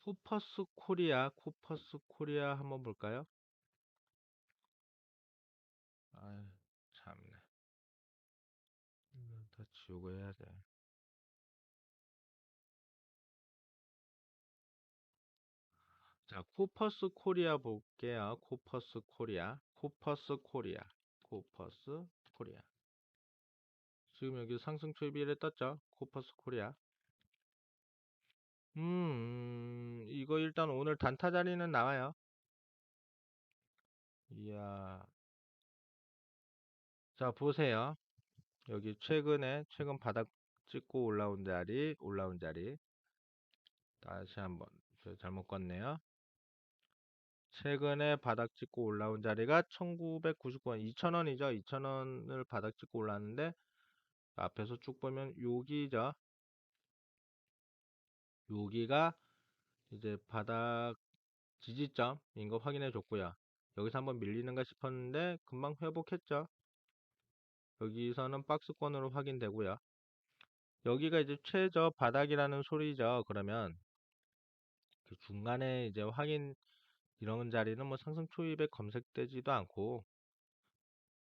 쿠퍼스 코리아, 쿠퍼스 코리아 한번 볼까요? 아유, 참네. 이거 다 지우고 해야 돼. 자, 쿠퍼스 코리아 볼게요. 쿠퍼스 코리아, 쿠퍼스 코리아, 쿠퍼스 코리아. 지금 여기 상승 초입일에 떴죠? 쿠퍼스 코리아. 음, 이거 일단 오늘 단타 자리는 나와요. 이야. 자, 보세요. 여기 최근에, 최근 바닥 찍고 올라온 자리, 올라온 자리. 다시 한번. 저 잘못 껐네요. 최근에 바닥 찍고 올라온 자리가 1999원, 2000원이죠. 2000원을 바닥 찍고 올랐는데, 앞에서 쭉 보면 여기죠. 여기가 이제 바닥 지지점인 거 확인해 줬고요. 여기서 한번 밀리는가 싶었는데 금방 회복했죠. 여기서는 박스권으로 확인되고요. 여기가 이제 최저 바닥이라는 소리죠. 그러면 그 중간에 이제 확인 이런 자리는 뭐 상승 초입에 검색되지도 않고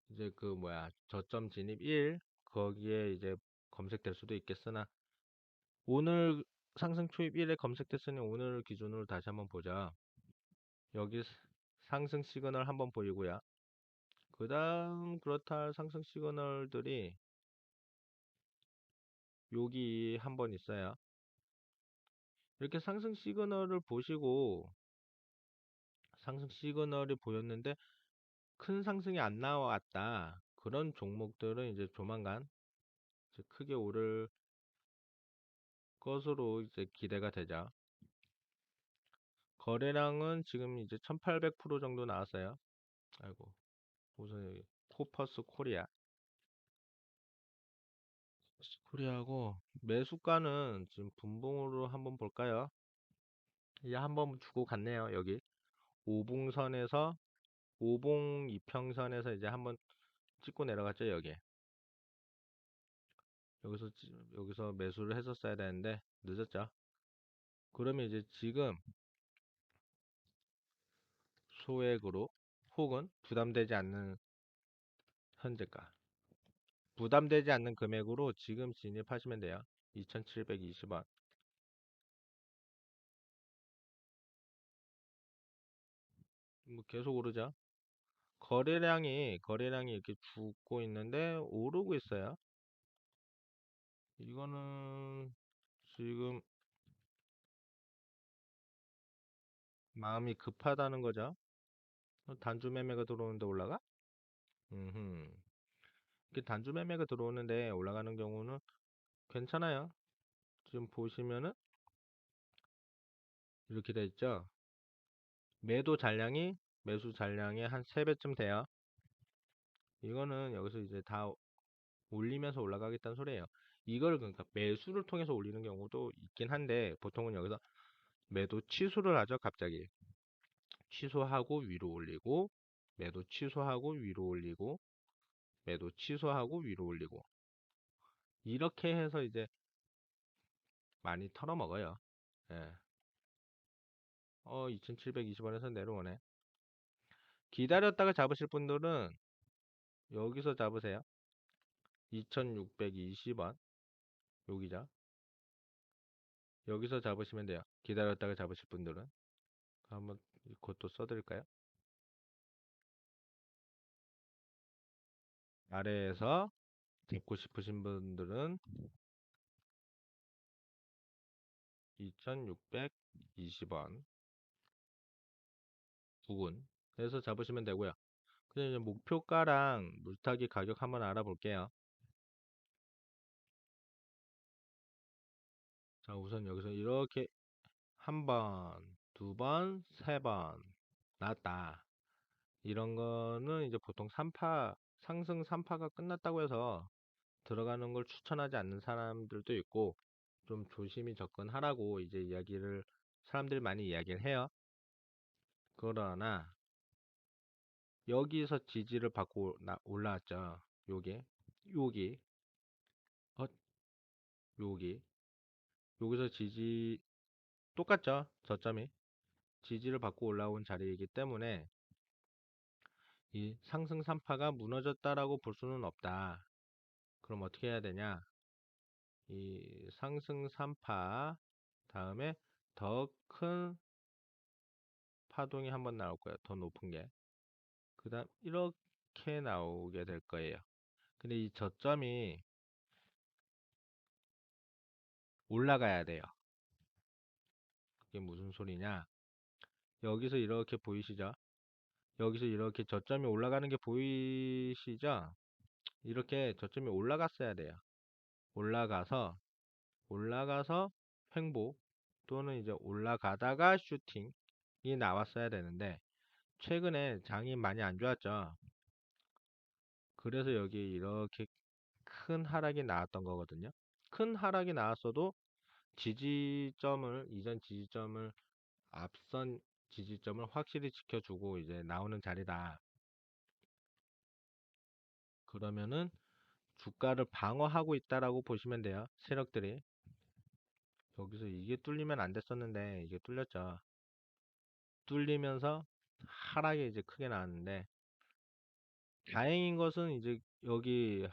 이제 그 뭐야 저점 진입 1 거기에 이제 검색될 수도 있겠으나 오늘 상승 초입 1에 검색됐으니 오늘 기준으로 다시 한번 보자. 여기 상승 시그널 한번 보이고요. 그 다음 그렇다 할 상승 시그널들이 여기 한번 있어요. 이렇게 상승 시그널을 보시고 상승 시그널이 보였는데 큰 상승이 안 나왔다. 그런 종목들은 이제 조만간 이제 크게 오를 것으로 이제 기대가 되죠. 거래량은 지금 이제 1800% 정도 나왔어요. 아이고. 우선 여기 코퍼스 코리아. 코리아하고 매수가는 지금 분봉으로 한번 볼까요? 이제 한번 주고 갔네요. 여기 5봉선에서 5봉 이평선에서 이제 한번 찍고 내려갔죠. 여기 여기서 찌- 여기서 매수를 했었어야 되는데 늦었죠. 그러면 이제 지금 소액으로 혹은 부담되지 않는 현재가 부담되지 않는 금액으로 지금 진입하시면 돼요. 2720원. 뭐 계속 오르죠. 거래량이 거래량이 이렇게 죽고 있는데 오르고 있어요. 이거는 지금 마음이 급하다는 거죠. 어, 단주 매매가 들어오는데 올라가? 음, 이렇게 단주 매매가 들어오는데 올라가는 경우는 괜찮아요. 지금 보시면은 이렇게 돼 있죠. 매도 잔량이 매수 잔량의 한 3배쯤 돼요. 이거는 여기서 이제 다 올리면서 올라가겠다는 소리예요. 이걸 그러니까 매수를 통해서 올리는 경우도 있긴 한데 보통은 여기서 매도 취소를 하죠. 갑자기 취소하고 위로 올리고 매도 취소하고 위로 올리고 매도 취소하고 위로 올리고 이렇게 해서 이제 많이 털어먹어요. 예. 어, 2720원에서 내려오네. 기다렸다가 잡으실 분들은 여기서 잡으세요. 2620원. 여기죠. 여기서 잡으시면 돼요. 기다렸다가 잡으실 분들은. 한번 그것도 써드릴까요? 아래에서 잡고 싶으신 분들은 2620원 부근 에서 잡으시면 되고요. 그냥 목표가랑 물타기 가격 한번 알아볼게요. 자, 우선 여기서 이렇게 한 번, 두 번, 세번 나왔다. 이런 거는 이제 보통 3파, 상승 3파가 끝났다고 해서 들어가는 걸 추천하지 않는 사람들도 있고, 좀 조심히 접근하라고 이제 이야기를, 사람들이 많이 이야기를 해요. 그러나, 여기서 지지를 받고 나- 올라왔죠. 요게, 요기, 어, 요기. 여기서 지지 똑같죠. 저점이 지지를 받고 올라온 자리이기 때문에 이 상승 3파가 무너졌다라고 볼 수는 없다. 그럼 어떻게 해야 되냐? 이 상승 3파 다음에 더 큰 파동이 한번 나올 거예요. 더 높은 게. 그 다음 이렇게 나오게 될 거예요. 근데 이 저점이 올라가야 돼요. 그게 무슨 소리냐? 여기서 이렇게 보이시죠? 여기서 이렇게 저점이 올라가는 게 보이시죠? 이렇게 저점이 올라갔어야 돼요. 올라가서 올라가서 횡보 또는 이제 올라가다가 슈팅이 나왔어야 되는데 최근에 장이 많이 안 좋았죠. 그래서 여기 이렇게 큰 하락이 나왔던 거거든요. 큰 하락이 나왔어도 지지점을 이전 지지점을 앞선 지지점을 확실히 지켜주고 이제 나오는 자리다. 그러면은 주가를 방어하고 있다라고 보시면 돼요. 세력들이 여기서 이게 뚫리면 안 됐었는데 이게 뚫렸죠. 뚫리면서 하락이 이제 크게 나왔는데 다행인 것은 이제 여기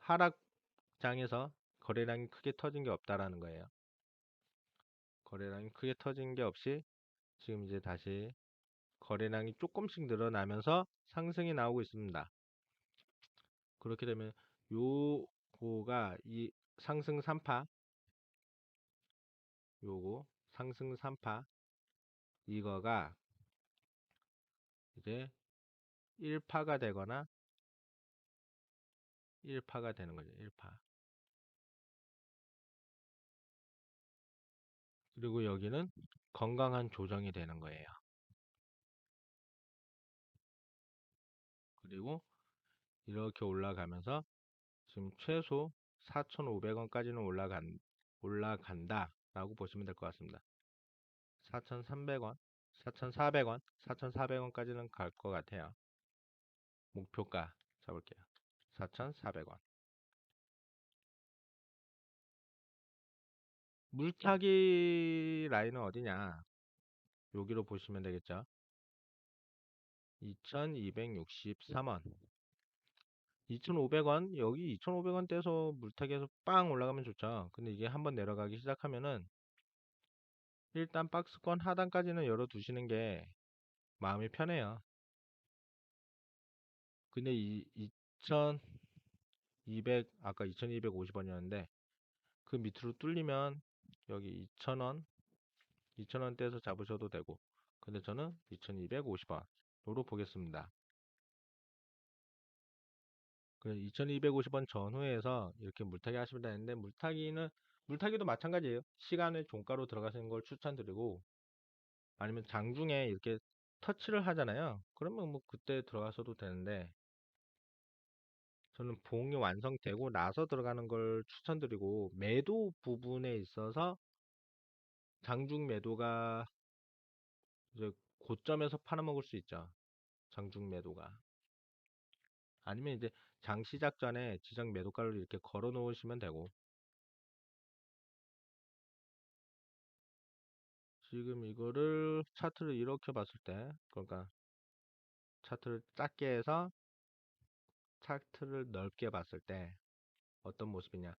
하락장에서 거래량이 크게 터진 게 없다라는 거예요. 거래량이 크게 터진 게 없이 지금 이제 다시 거래량이 조금씩 늘어나면서 상승이 나오고 있습니다. 그렇게 되면 요거가 이 상승 3파 요거 상승 3파 이거가 이제 1파가 되거나 1파가 되는 거죠. 1파. 그리고 여기는 건강한 조정이 되는 거예요. 그리고 이렇게 올라가면서 지금 최소 4,500원까지는 올라간 올라간다 라고 보시면 될 것 같습니다. 4,300원, 4,400원, 4,400원까지는 갈 것 같아요. 목표가 잡을게요. 4,400원. 물타기 라인은 어디냐? 여기로 보시면 되겠죠. 2263원. 2500원, 여기 2500원 떼서 물타기에서 빵 올라가면 좋죠. 근데 이게 한번 내려가기 시작하면은 일단 박스권 하단까지는 열어 두시는 게 마음이 편해요. 근데 이 2200, 아까 2250원이었는데 그 밑으로 뚫리면 여기 2000원, 2000원 떼서 잡으셔도 되고 근데 저는 2250원으로 보겠습니다. 그래서 2250원 전후에서 이렇게 물타기 하시면 되는데 물타기는 물타기도 마찬가지예요. 시간에 종가로 들어가시는 걸 추천드리고 아니면 장중에 이렇게 터치를 하잖아요. 그러면 뭐 그때 들어가셔도 되는데 저는 봉이 완성되고 나서 들어가는 걸 추천드리고 매도 부분에 있어서 장중 매도가 이제 고점에서 팔아먹을 수 있죠. 장중 매도가. 아니면 이제 장 시작 전에 지정 매도가를 이렇게 걸어 놓으시면 되고 지금 이거를 차트를 이렇게 봤을 때 그러니까 차트를 작게 해서 차트를 넓게 봤을 때 어떤 모습이냐?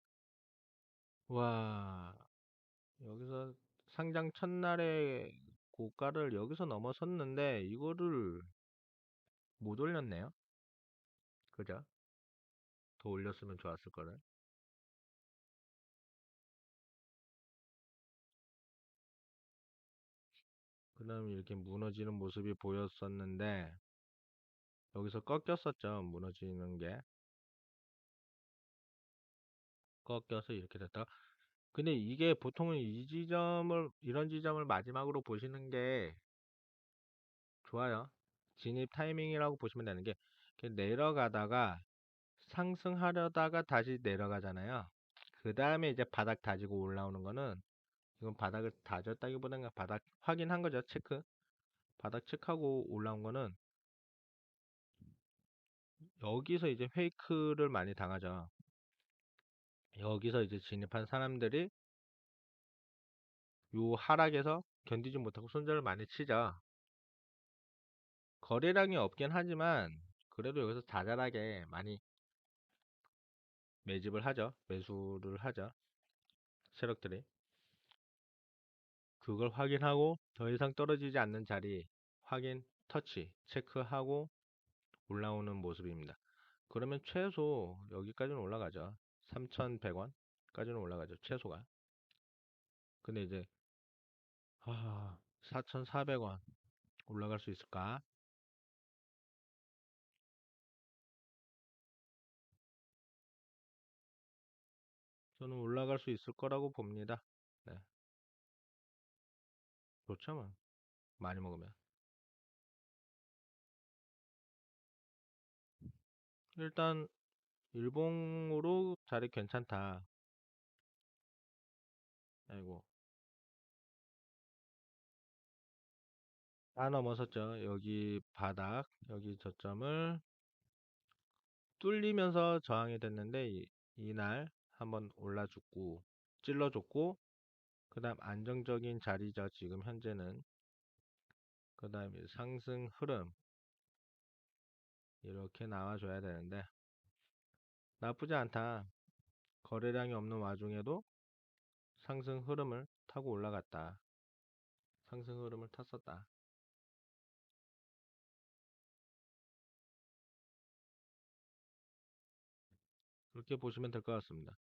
와 여기서 상장 첫날에 고가를 여기서 넘어섰는데 이거를 못 올렸네요? 그죠? 더 올렸으면 좋았을 거를. 그 다음에 이렇게 무너지는 모습이 보였었는데 여기서 꺾였었죠 무너지는 게. 꺾여서 이렇게 됐다. 근데 이게 보통은 이 지점을 이런 지점을 마지막으로 보시는 게 좋아요. 진입 타이밍이라고 보시면 되는 게 내려가다가 상승하려다가 다시 내려가잖아요. 그 다음에 이제 바닥 다지고 올라오는 거는 이건 바닥을 다졌다기보다는 바닥 확인한 거죠 체크. 바닥 체크하고 올라온 거는 여기서 이제 페이크를 많이 당하죠 여기서 이제 진입한 사람들이 요 하락에서 견디지 못하고 손절을 많이 치죠. 거래량이 없긴 하지만 그래도 여기서 자잘하게 많이 매집을 하죠. 매수를 하죠. 세력들이. 그걸 확인하고 더 이상 떨어지지 않는 자리 확인, 터치, 체크하고 올라오는 모습입니다. 그러면 최소 여기까지는 올라가죠. 3,100원까지는 올라가죠. 최소가. 근데 이제 아, 4,400원 올라갈 수 있을까? 저는 올라갈 수 있을 거라고 봅니다. 네. 좋죠, 뭐. 많이 먹으면. 일단 일봉으로 자리 괜찮다. 아이고. 다 넘어섰죠. 여기 바닥, 여기 저점을 뚫리면서 저항이 됐는데 이, 이날 한번 올라줬고 찔러줬고 그 다음 안정적인 자리죠. 지금 현재는 그 다음에 상승 흐름 이렇게 나와줘야 되는데 나쁘지 않다. 거래량이 없는 와중에도 상승 흐름을 타고 올라갔다. 상승 흐름을 탔었다. 그렇게 보시면 될 것 같습니다.